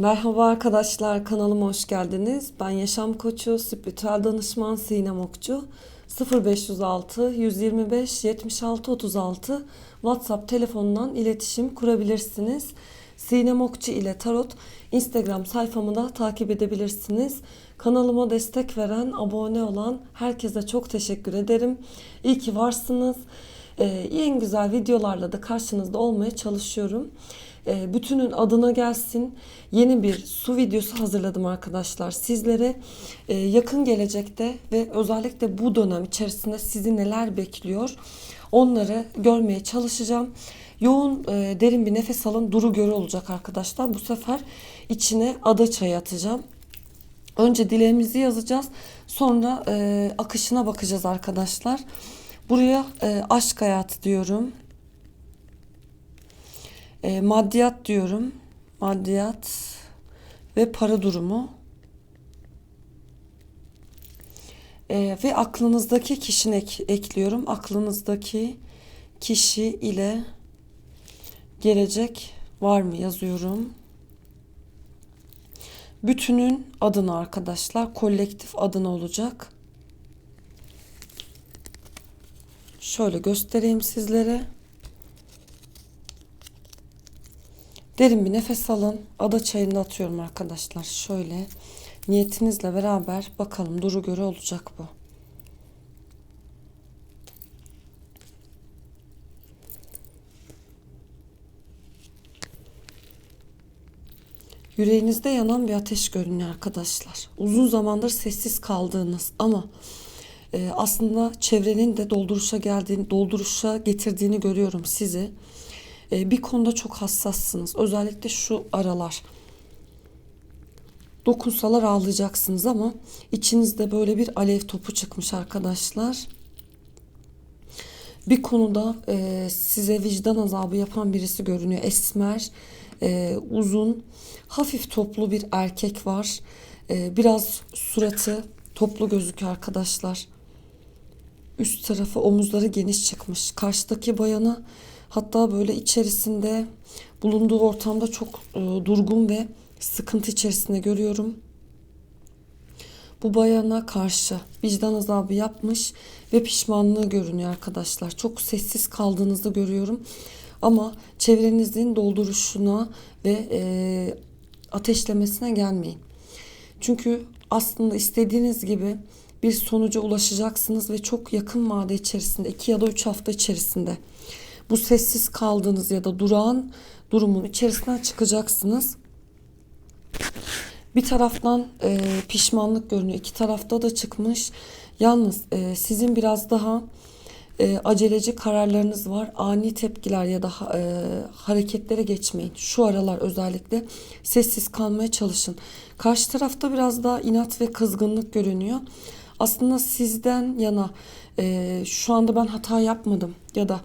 Merhaba arkadaşlar, kanalıma hoş geldiniz. Ben Yaşam Koçu, spiritüel danışman Sinem Okçu. 0506 125 76 36 WhatsApp telefonundan iletişim kurabilirsiniz. Sinem Okçu ile Tarot Instagram sayfamı da takip edebilirsiniz. Kanalıma destek veren, abone olan herkese çok teşekkür ederim. İyi ki varsınız. Ee, en güzel videolarla da karşınızda olmaya çalışıyorum. Ee, bütünün adına gelsin. Yeni bir su videosu hazırladım arkadaşlar sizlere. Ee, yakın gelecekte ve özellikle bu dönem içerisinde sizi neler bekliyor onları görmeye çalışacağım. Yoğun e, derin bir nefes alın duru görü olacak arkadaşlar. Bu sefer içine ada çayı atacağım. Önce dileğimizi yazacağız. Sonra e, akışına bakacağız arkadaşlar. Buraya e, aşk hayatı diyorum. E, maddiyat diyorum. Maddiyat ve para durumu. E, ve aklınızdaki kişini ek, ekliyorum. Aklınızdaki kişi ile gelecek var mı yazıyorum. Bütünün adını arkadaşlar kolektif adını olacak. Şöyle göstereyim sizlere. Derin bir nefes alın. Ada çayını atıyorum arkadaşlar. Şöyle niyetinizle beraber bakalım duru göre olacak bu. Yüreğinizde yanan bir ateş görünüyor arkadaşlar. Uzun zamandır sessiz kaldığınız ama e, aslında çevrenin de dolduruşa geldiğini, dolduruşa getirdiğini görüyorum sizi. E, bir konuda çok hassassınız. Özellikle şu aralar. Dokunsalar ağlayacaksınız ama içinizde böyle bir alev topu çıkmış arkadaşlar. Bir konuda e, size vicdan azabı yapan birisi görünüyor. Esmer, e, uzun, hafif toplu bir erkek var. E, biraz suratı toplu gözüküyor arkadaşlar. Üst tarafı omuzları geniş çıkmış. Karşıdaki bayanı hatta böyle içerisinde bulunduğu ortamda çok e, durgun ve sıkıntı içerisinde görüyorum. Bu bayana karşı vicdan azabı yapmış ve pişmanlığı görünüyor arkadaşlar. Çok sessiz kaldığınızı görüyorum. Ama çevrenizin dolduruşuna ve e, ateşlemesine gelmeyin. Çünkü aslında istediğiniz gibi bir sonuca ulaşacaksınız ve çok yakın vade içerisinde iki ya da üç hafta içerisinde bu sessiz kaldığınız ya da durağan durumun içerisinden çıkacaksınız. Bir taraftan e, pişmanlık görünüyor. iki tarafta da çıkmış. Yalnız e, sizin biraz daha e, aceleci kararlarınız var. Ani tepkiler ya da e, hareketlere geçmeyin. Şu aralar özellikle sessiz kalmaya çalışın. Karşı tarafta biraz daha inat ve kızgınlık görünüyor. Aslında sizden yana e, şu anda ben hata yapmadım ya da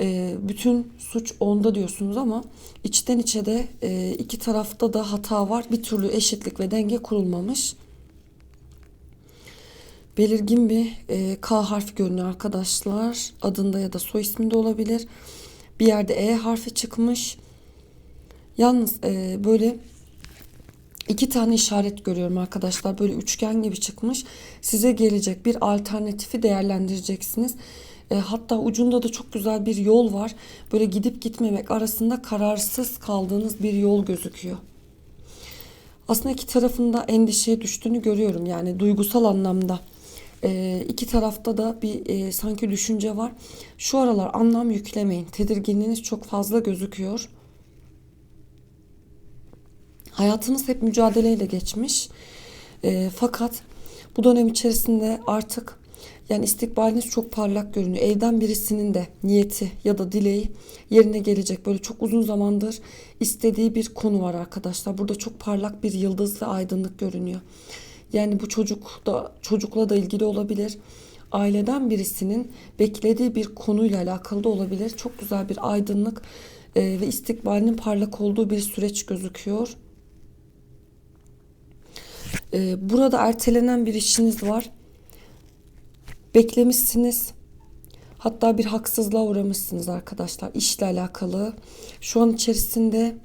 e, bütün suç onda diyorsunuz ama içten içe de e, iki tarafta da hata var. Bir türlü eşitlik ve denge kurulmamış. Belirgin bir e, K harfi görünüyor arkadaşlar. Adında ya da soy isminde olabilir. Bir yerde E harfi çıkmış. Yalnız e, böyle iki tane işaret görüyorum arkadaşlar. Böyle üçgen gibi çıkmış. Size gelecek bir alternatifi değerlendireceksiniz. E, hatta ucunda da çok güzel bir yol var. Böyle gidip gitmemek arasında kararsız kaldığınız bir yol gözüküyor. Aslında iki tarafında endişeye düştüğünü görüyorum. Yani duygusal anlamda. E, iki tarafta da bir e, sanki düşünce var. Şu aralar anlam yüklemeyin. Tedirginliğiniz çok fazla gözüküyor. Hayatınız hep mücadeleyle geçmiş. E, fakat bu dönem içerisinde artık yani istikbaliniz çok parlak görünüyor. Evden birisinin de niyeti ya da dileği yerine gelecek. Böyle çok uzun zamandır istediği bir konu var arkadaşlar. Burada çok parlak bir yıldız ve aydınlık görünüyor. Yani bu çocuk da çocukla da ilgili olabilir. Aileden birisinin beklediği bir konuyla alakalı da olabilir. Çok güzel bir aydınlık e, ve istikbalinin parlak olduğu bir süreç gözüküyor. E, burada ertelenen bir işiniz var beklemişsiniz. Hatta bir haksızlığa uğramışsınız arkadaşlar işle alakalı. Şu an içerisinde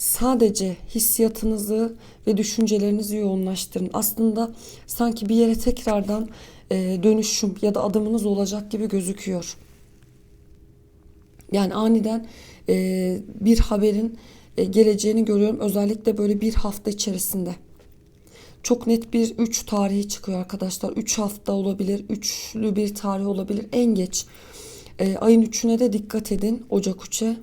Sadece hissiyatınızı ve düşüncelerinizi yoğunlaştırın. Aslında sanki bir yere tekrardan e, dönüşüm ya da adımınız olacak gibi gözüküyor. Yani aniden e, bir haberin e, geleceğini görüyorum. Özellikle böyle bir hafta içerisinde. Çok net bir 3 tarihi çıkıyor arkadaşlar. 3 hafta olabilir, üçlü bir tarih olabilir. En geç e, ayın 3'üne de dikkat edin Ocak 3'e.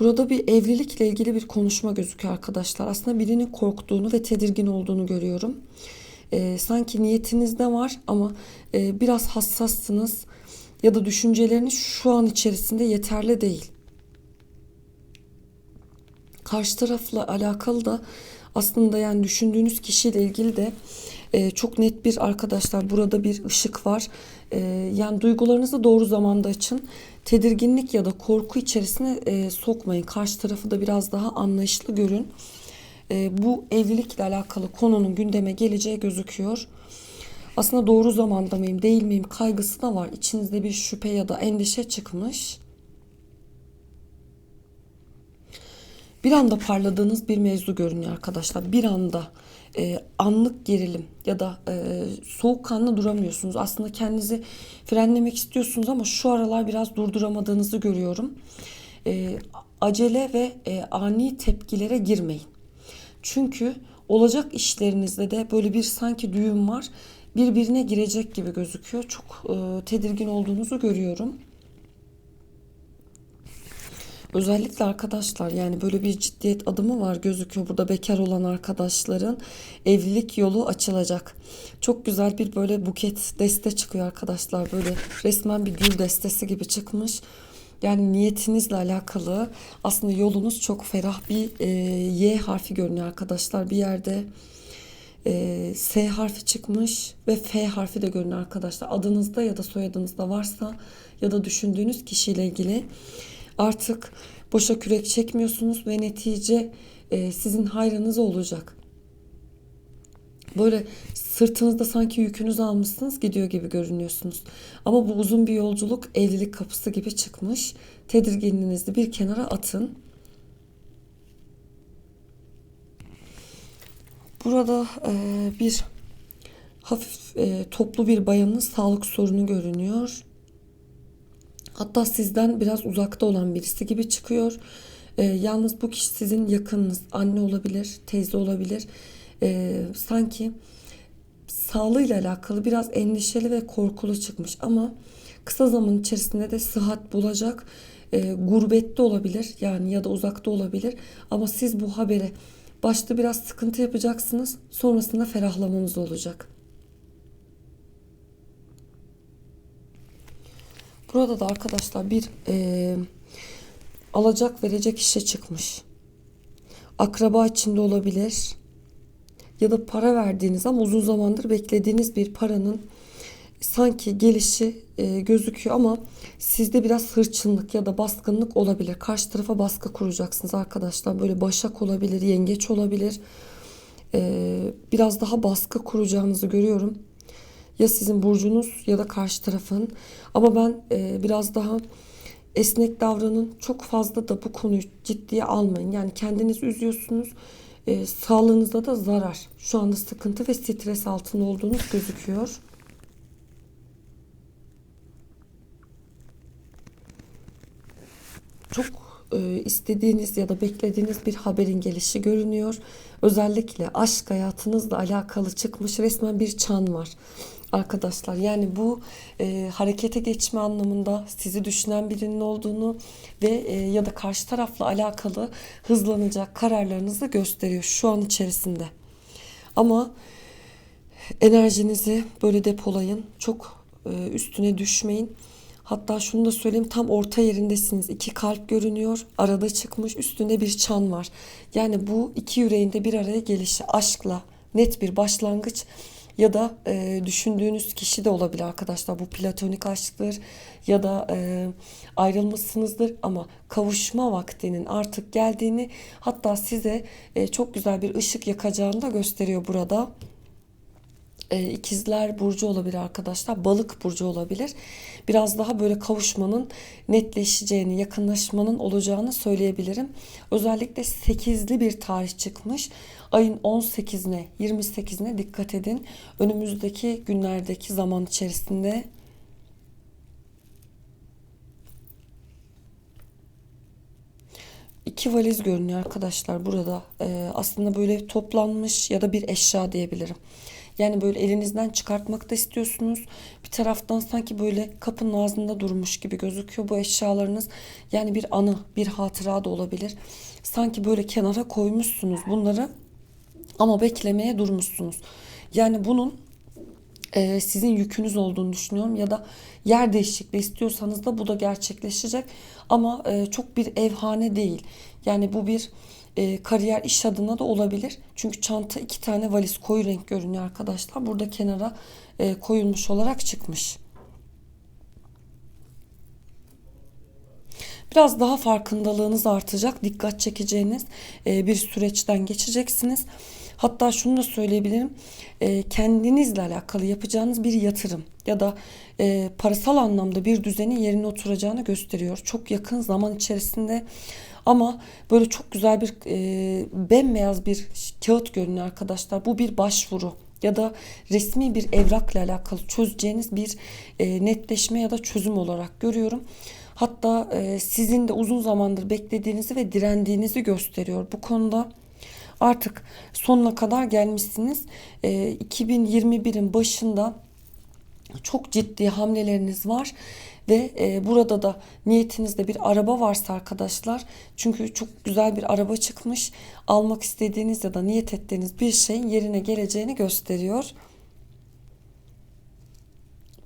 Burada bir evlilikle ilgili bir konuşma gözüküyor arkadaşlar. Aslında birinin korktuğunu ve tedirgin olduğunu görüyorum. E, sanki niyetinizde var ama e, biraz hassassınız ya da düşünceleriniz şu an içerisinde yeterli değil. Karşı tarafla alakalı da aslında yani düşündüğünüz kişiyle ilgili de e, çok net bir arkadaşlar burada bir ışık var. E, yani duygularınızı doğru zamanda açın. Tedirginlik ya da korku içerisine e, sokmayın. Karşı tarafı da biraz daha anlayışlı görün. E, bu evlilikle alakalı konunun gündeme geleceği gözüküyor. Aslında doğru zamanda mıyım değil miyim kaygısı da var. İçinizde bir şüphe ya da endişe çıkmış. Bir anda parladığınız bir mevzu görünüyor arkadaşlar. Bir anda e, anlık gerilim ya da e, soğukkanlı duramıyorsunuz. Aslında kendinizi frenlemek istiyorsunuz ama şu aralar biraz durduramadığınızı görüyorum. E, acele ve e, ani tepkilere girmeyin. Çünkü olacak işlerinizde de böyle bir sanki düğüm var. Birbirine girecek gibi gözüküyor. Çok e, tedirgin olduğunuzu görüyorum. Özellikle arkadaşlar yani böyle bir ciddiyet adımı var gözüküyor burada bekar olan arkadaşların evlilik yolu açılacak. Çok güzel bir böyle buket deste çıkıyor arkadaşlar böyle resmen bir gül destesi gibi çıkmış. Yani niyetinizle alakalı aslında yolunuz çok ferah bir e, Y harfi görünüyor arkadaşlar bir yerde. E, S harfi çıkmış ve F harfi de görünüyor arkadaşlar. Adınızda ya da soyadınızda varsa ya da düşündüğünüz kişiyle ilgili Artık boşa kürek çekmiyorsunuz ve netice e, sizin hayrınız olacak. Böyle sırtınızda sanki yükünüz almışsınız gidiyor gibi görünüyorsunuz. Ama bu uzun bir yolculuk evlilik kapısı gibi çıkmış. Tedirginliğinizi bir kenara atın. Burada e, bir hafif e, toplu bir bayanın sağlık sorunu görünüyor. Hatta sizden biraz uzakta olan birisi gibi çıkıyor. E, yalnız bu kişi sizin yakınınız. Anne olabilir, teyze olabilir. E, sanki sağlığıyla alakalı biraz endişeli ve korkulu çıkmış ama kısa zaman içerisinde de sıhhat bulacak. E, gurbette olabilir yani ya da uzakta olabilir ama siz bu habere başta biraz sıkıntı yapacaksınız sonrasında ferahlamanız olacak. Burada da arkadaşlar bir e, alacak verecek işe çıkmış. Akraba içinde olabilir. Ya da para verdiğiniz ama uzun zamandır beklediğiniz bir paranın sanki gelişi e, gözüküyor ama sizde biraz hırçınlık ya da baskınlık olabilir. Karşı tarafa baskı kuracaksınız arkadaşlar. Böyle başak olabilir, yengeç olabilir. E, biraz daha baskı kuracağınızı görüyorum. Ya sizin burcunuz ya da karşı tarafın. Ama ben e, biraz daha esnek davranın. Çok fazla da bu konuyu ciddiye almayın. Yani kendiniz üzüyorsunuz. E, sağlığınızda da zarar. Şu anda sıkıntı ve stres altında olduğunuz gözüküyor. Çok e, istediğiniz ya da beklediğiniz bir haberin gelişi görünüyor. Özellikle aşk hayatınızla alakalı çıkmış resmen bir çan var arkadaşlar. Yani bu e, harekete geçme anlamında sizi düşünen birinin olduğunu ve e, ya da karşı tarafla alakalı hızlanacak kararlarınızı gösteriyor şu an içerisinde. Ama enerjinizi böyle depolayın. Çok e, üstüne düşmeyin. Hatta şunu da söyleyeyim tam orta yerindesiniz. İki kalp görünüyor. Arada çıkmış üstünde bir çan var. Yani bu iki yüreğinde bir araya gelişi aşkla net bir başlangıç ya da e, düşündüğünüz kişi de olabilir arkadaşlar. Bu platonik aşktır ya da e, ayrılmışsınızdır ama kavuşma vaktinin artık geldiğini hatta size e, çok güzel bir ışık yakacağını da gösteriyor burada. E, ikizler burcu olabilir arkadaşlar. Balık burcu olabilir. Biraz daha böyle kavuşmanın netleşeceğini, yakınlaşmanın olacağını söyleyebilirim. Özellikle 8'li bir tarih çıkmış. Ayın 18'ine, 28'ine dikkat edin. Önümüzdeki günlerdeki zaman içerisinde iki valiz görünüyor arkadaşlar burada. Ee, aslında böyle toplanmış ya da bir eşya diyebilirim. Yani böyle elinizden çıkartmak da istiyorsunuz. Bir taraftan sanki böyle kapının ağzında durmuş gibi gözüküyor bu eşyalarınız. Yani bir anı, bir hatıra da olabilir. Sanki böyle kenara koymuşsunuz bunları ama beklemeye durmuşsunuz. Yani bunun e, sizin yükünüz olduğunu düşünüyorum ya da yer değişikliği istiyorsanız da bu da gerçekleşecek ama e, çok bir evhane değil. Yani bu bir e, kariyer iş adına da olabilir. Çünkü çanta iki tane valiz koyu renk görünüyor arkadaşlar. Burada kenara e, koyulmuş olarak çıkmış. Biraz daha farkındalığınız artacak, dikkat çekeceğiniz e, bir süreçten geçeceksiniz. Hatta şunu da söyleyebilirim. E, kendinizle alakalı yapacağınız bir yatırım ya da e, parasal anlamda bir düzenin yerine oturacağını gösteriyor. Çok yakın zaman içerisinde ama böyle çok güzel bir e, bembeyaz bir kağıt görünüyor arkadaşlar. Bu bir başvuru ya da resmi bir evrakla alakalı çözeceğiniz bir e, netleşme ya da çözüm olarak görüyorum. Hatta e, sizin de uzun zamandır beklediğinizi ve direndiğinizi gösteriyor. Bu konuda artık sonuna kadar gelmişsiniz. E, 2021'in başında çok ciddi hamleleriniz var ve e, burada da niyetinizde bir araba varsa arkadaşlar çünkü çok güzel bir araba çıkmış almak istediğiniz ya da niyet ettiğiniz bir şeyin yerine geleceğini gösteriyor.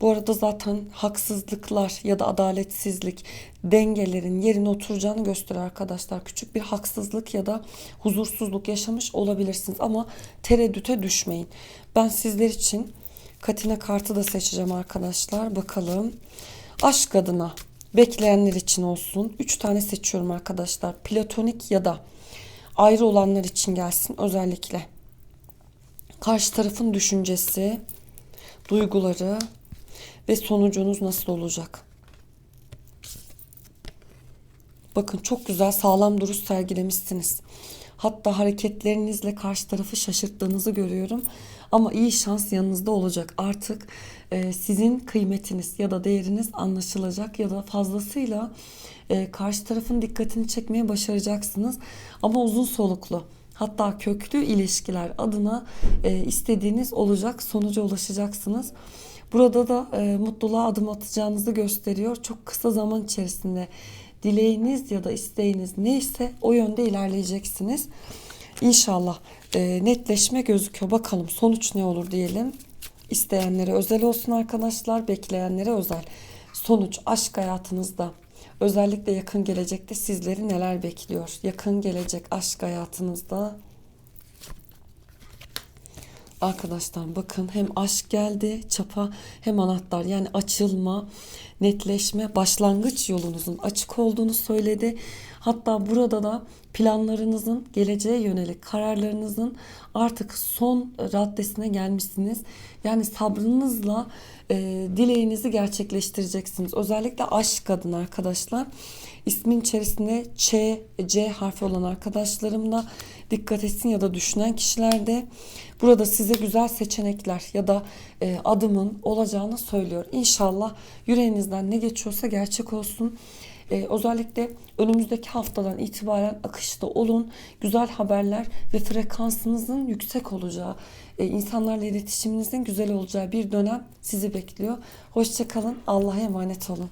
Bu arada zaten haksızlıklar ya da adaletsizlik dengelerin yerine oturacağını gösteriyor arkadaşlar. Küçük bir haksızlık ya da huzursuzluk yaşamış olabilirsiniz ama tereddüte düşmeyin. Ben sizler için Katine kartı da seçeceğim arkadaşlar. Bakalım. Aşk adına bekleyenler için olsun. 3 tane seçiyorum arkadaşlar. Platonik ya da ayrı olanlar için gelsin özellikle. Karşı tarafın düşüncesi, duyguları ve sonucunuz nasıl olacak? Bakın çok güzel sağlam duruş sergilemişsiniz. Hatta hareketlerinizle karşı tarafı şaşırttığınızı görüyorum. Ama iyi şans yanınızda olacak. Artık e, sizin kıymetiniz ya da değeriniz anlaşılacak ya da fazlasıyla e, karşı tarafın dikkatini çekmeye başaracaksınız. Ama uzun soluklu. Hatta köklü ilişkiler adına e, istediğiniz olacak, sonuca ulaşacaksınız. Burada da e, mutluluğa adım atacağınızı gösteriyor. Çok kısa zaman içerisinde dileğiniz ya da isteğiniz neyse o yönde ilerleyeceksiniz. İnşallah e, netleşme gözüküyor. Bakalım sonuç ne olur diyelim. İsteyenlere özel olsun arkadaşlar, bekleyenlere özel. Sonuç aşk hayatınızda özellikle yakın gelecekte sizleri neler bekliyor? Yakın gelecek aşk hayatınızda Arkadaşlar bakın hem aşk geldi çapa hem anahtar yani açılma, netleşme, başlangıç yolunuzun açık olduğunu söyledi. Hatta burada da planlarınızın geleceğe yönelik kararlarınızın artık son raddesine gelmişsiniz. Yani sabrınızla e, dileğinizi gerçekleştireceksiniz. Özellikle aşk adına arkadaşlar. İsmin içerisinde Ç, C harfi olan arkadaşlarım da dikkat etsin ya da düşünen kişilerde burada size güzel seçenekler ya da e, adımın olacağını söylüyor. İnşallah yüreğinizden ne geçiyorsa gerçek olsun. Ee, özellikle önümüzdeki haftadan itibaren akışta olun. Güzel haberler ve frekansınızın yüksek olacağı, e, insanlarla iletişiminizin güzel olacağı bir dönem sizi bekliyor. Hoşçakalın. Allah'a emanet olun.